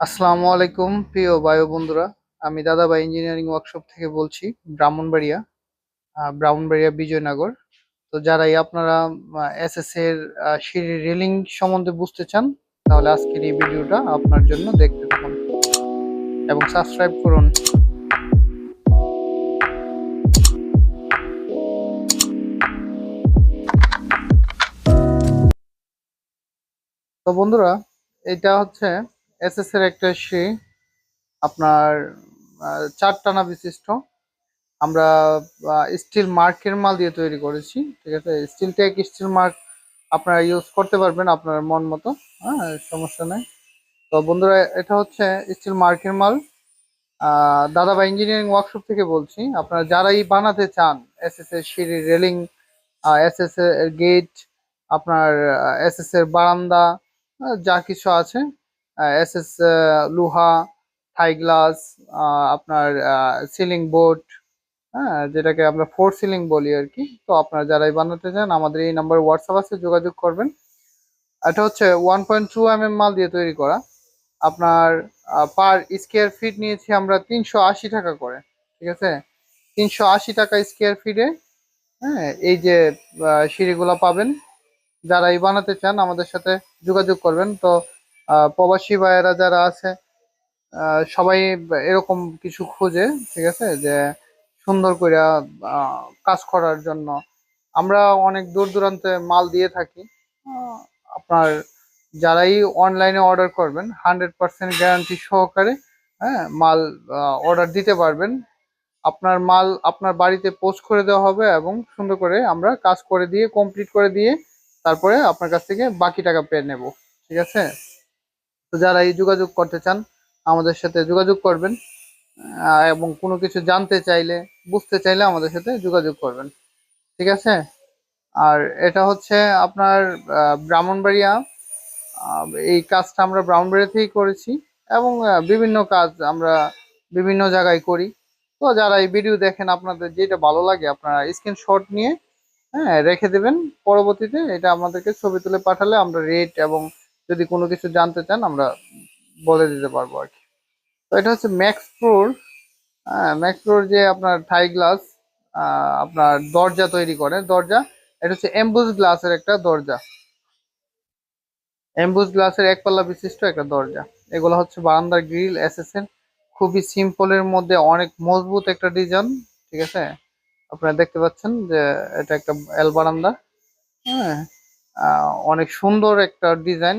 আসসালামু আলাইকুম, প্রিয় বায়ু বন্ধুরা। আমি দাদাভাই ইঞ্জিনিয়ারিং ওয়ার্কশপ থেকে বলছি, ব্রাহ্মণবাড়িয়া ব্রাহ্মণবাড়িয়া বিজয়নগর। তো যারাই আপনারা এসএস এর সিঁড়ি রেলিং সম্বন্ধে বুঝতে চান, তাহলে আজকের এই ভিডিওটা আপনার জন্য দেখতে থাকুন এবং সাবস্ক্রাইব করুন। তো বন্ধুরা, এটা হচ্ছে এসএস এর একটা সিঁড়ি আপনার আহ, চার টানা বিশিষ্ট। আমরা স্টিল মার্কের মাল দিয়ে তৈরি করেছি ঠিক আছে? স্টিল টেক স্টিল মার্ক আপনারা ইউজ করতে পারবেন আপনার মন মতো হ্যাঁ সমস্যা নেই। তো বন্ধুরা এটা হচ্ছে স্টিল মার্কের মাল। আহ, দাদাভাই ইঞ্জিনিয়ারিং ওয়ার্কশপ থেকে বলছি আপনারা যারাই বানাতে চান এস এস সিঁড়ি রেলিং এস এস এর গেট আপনার এস বারান্দা যা কিছু আছে এস এস লোহা থাই গ্লাস আপনার সিলিং বোর্ড হ্যাঁ যেটাকে আমরা ফোর সিলিং বলি আর কি। তো আপনারা যারাই বানাতে চান, আমাদের এই নাম্বার হোয়াটসঅ্যাপ আছে, যোগাযোগ করবেন। এটা হচ্ছে one point two M M মাল দিয়ে তৈরি করা। আপনার পার স্কোয়ার ফিট নিয়েছি আমরা তিনশো আশি টাকা করে, ঠিক আছে? তিনশো আশি টাকা স্কোয়ার ফিটে হ্যাঁ এই যে সিঁড়িগুলো পাবেন। যারা এই বানাতে চান, আমাদের সাথে যোগাযোগ করবেন। তো প্রবাসী ভাইয়েরা যারা আছে সবাই এরকম কিছু খোঁজে, ঠিক আছে? যে সুন্দর করে কাজ করার জন্য। আমরা অনেক দূর দূরান্তে মাল দিয়ে থাকি। আপনার যারাই অনলাইনে অর্ডার করবেন হান্ড্রেড পার্সেন্ট গ্যারান্টি সহকারে হ্যাঁ মাল অর্ডার দিতে পারবেন। আপনার মাল আপনার বাড়িতে পোস্ট করে দেওয়া হবে এবং সুন্দর করে আমরা কাজ করে দিয়ে কমপ্লিট করে দিয়ে, তারপরে আপনার কাছ থেকে বাকি টাকা পেয়ে নেব, ঠিক আছে? যারা এই যোগাযোগ করতে চান, আমাদের সাথে যোগাযোগ করবেন। এবং কোনো কিছু জানতে চাইলে, বুঝতে চাইলে আমাদের সাথে যোগাযোগ করবেন। ঠিক আছে? আর এটা হচ্ছে আপনার ব্রাহ্মণবাড়িয়া। এই কাজটা আমরা ব্রাহ্মণবাড়িয়া থেকেই করেছি এবং বিভিন্ন কাজ আমরা বিভিন্ন জায়গায় করি। তো যারা এই ভিডিও দেখেন, আপনাদের যেটা ভালো লাগে, আপনারা স্ক্রিনশট নিয়ে হ্যাঁ রেখে দেবেন। পরবর্তীতে এটা আমাদেরকে ছবি তুলে পাঠালে আমরা রেট এবং যদি কোনো কিছু জানতে চান, আমরা বলে দিতে পারব আর কি। তো এটা হচ্ছে ম্যাক্স প্রোর হ্যাঁ ম্যাক্স প্রোর যে আপনার থাই গ্লাস আপনার দরজা তৈরি করে, দরজা, এটা হচ্ছে এমবুস গ্লাসের একটা দরজা। এমবুস গ্লাসের এক পাল্লা বিশিষ্ট একটা দরজা। এগুলো হচ্ছে বারান্দার গ্রিল এসএসএন খুবই সিম্পলের মধ্যে অনেক মজবুত একটা ডিজাইন ঠিক আছে? আপনারা দেখতে পাচ্ছেন যে এটা একটা এল বারান্দা হ্যাঁ। অনেক সুন্দর একটা ডিজাইন।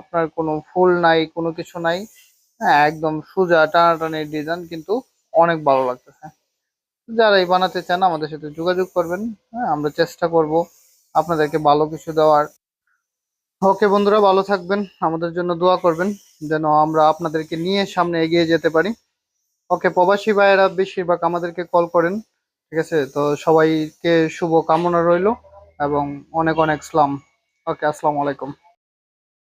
আপনার কোনো ফুল নাই, কোনো কিছু নাই। হ্যাঁ একদম সোজা টানাটানির ডিজাইন, কিন্তু অনেক ভালো লাগতেছে। যারা এই বানাতে চান, আমাদের সাথে যোগাযোগ করবেন। হ্যাঁ আমরা চেষ্টা করব আপনাদেরকে ভালো কিছু দেওয়ার। ওকে বন্ধুরা, ভালো থাকবেন। আমাদের জন্য দোয়া করবেন, যেন আমরা আপনাদেরকে নিয়ে সামনে এগিয়ে যেতে পারি। ওকে, প্রবাসী ভাইয়েরা বেশিরভাগ আমাদেরকে কল করেন। ঠিক আছে, তো সবাইকে শুভ কামনা রইল। এবং অনেক অনেক সালাম। ওকে আসসালামু আলাইকুম।